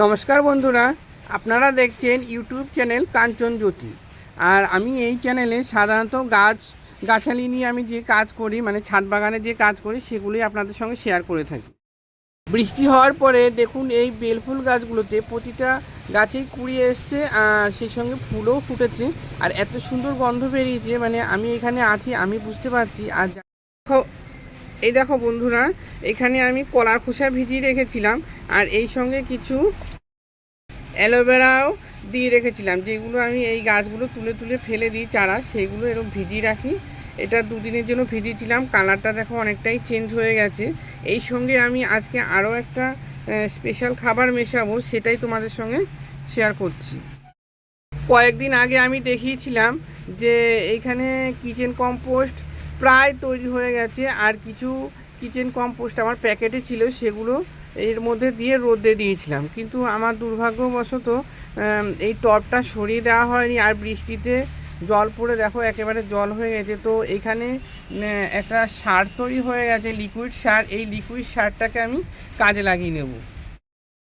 নমস্কার বন্ধুরা, আপনারা দেখছেন ইউটিউব চ্যানেল কাঞ্চন জ্যোতি। আর আমি এই চ্যানেলে সাধারণত গাছ, গাছালি নিয়ে আমি যে কাজ করি মানে ছাদ বাগানে যে কাজ করি সেগুলোই আপনাদের সঙ্গে শেয়ার করে থাকি। বৃষ্টি হওয়ার পরে দেখুন, এই বেলফুল গাছগুলোতে প্রতিটা গাছেই কুড়ি এসছে আর সেই সঙ্গে ফুলও ফুটেছে। আর এত সুন্দর গন্ধ বেরিয়েছে মানে আমি এখানে আছি, আমি বুঝতে পারছি। আর এই দেখো বন্ধুরা, এখানে আমি কলার খোসা ভিজিয়ে রেখেছিলাম, আর এই সঙ্গে কিছু অ্যালোভেরাও দিয়ে রেখেছিলাম, যেগুলো আমি এই গাছগুলো তুলে তুলে ফেলে দিই চারা, সেগুলো এরকম ভিজিয়ে রাখি। এটা দুদিনের জন্য ভিজিয়েছিলাম, কালারটা দেখো অনেকটাই চেঞ্জ হয়ে গেছে। এই সঙ্গে আমি আজকে আরও একটা স্পেশাল খাবার মেশাবো, সেটাই তোমাদের সঙ্গে শেয়ার করছি। কয়েকদিন আগে আমি দেখিয়েছিলাম যে এইখানে কিচেন কম্পোস্ট প্রায় তৈরি হয়ে গেছে। আর কিছু কিচেন কম্পোস্ট আমার প্যাকেটে ছিল, সেগুলো এর মধ্যে দিয়ে রোদে দিয়েছিলাম। কিন্তু আমার দুর্ভাগ্যবশত এই টবটা সরিয়ে দেওয়া হয়নি। আর বৃষ্টিতে জল পড়ে, দেখো, একেবারে জল হয়ে গেছে। তো এখানে একটা সার তৈরি হয়ে গেছে লিকুইড সার। এই লিকুইড সারটাকে আমি কাজে লাগিয়ে নেব।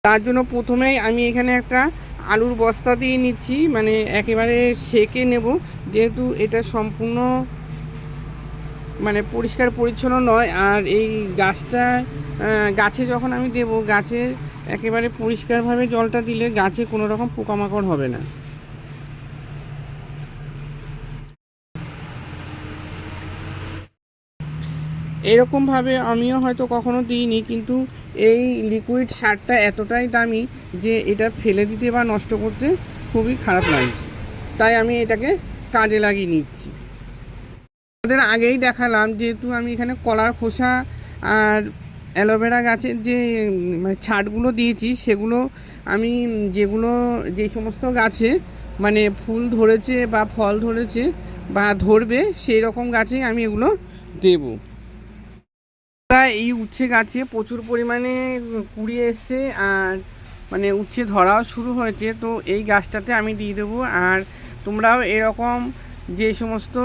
তার জন্য প্রথমেই আমি এখানে একটা আলুর বস্তা দিয়ে নিচ্ছি। মানে একেবারে সেকে নেব। যেহেতু এটা সম্পূর্ণ মানে পরিষ্কার পরিচ্ছন্ন নয়, আর এই গাছটা গাছে যখন আমি দেব, গাছে একেবারে পরিষ্কারভাবে জলটা দিলে গাছে কোনো রকম পোকামাকড় হবে না। এরকমভাবে আমিও হয়তো কখনো দিইনি, কিন্তু এই লিকুইড সারটা এতটাই দামি যে এটা ফেলে দিতে বা নষ্ট করতে খুবই খারাপ লাগছে। তাই আমি এটাকে কাজে লাগিয়ে নিচ্ছি। আমাদের আগেই দেখালাম যেহেতু আমি এখানে কলার খোসা আর অ্যালোভেরা গাছের যে মানে ছাটগুলো দিয়েছি, সেগুলো আমি যেগুলো, যে সমস্ত গাছে মানে ফুল ধরেছে বা ফল ধরেছে বা ধরবে, সেই রকম গাছেই আমি এগুলো দেবো। এই উচ্ছে গাছে প্রচুর পরিমাণে কুড়ি এসছে আর মানে উচ্ছে ধরাও শুরু হয়েছে, তো এই গাছটাতে আমি দিয়ে দেবো। আর তোমরাও এরকম যে সমস্ত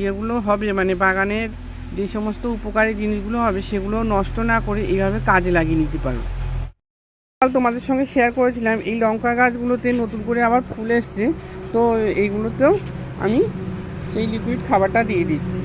ইয়েগুলো হবে মানে বাগানের যে সমস্ত উপকারী জিনিসগুলো হবে, সেগুলো নষ্ট না করে এইভাবে কাজে লাগিয়ে নিতে পারো। কাল তোমাদের সঙ্গে শেয়ার করেছিলাম, এই লঙ্কা গাছগুলোতে নতুন করে আবার ফুল এসছে, তো এইগুলোতেও আমি এই লিকুইড খাবারটা দিয়ে দিচ্ছি।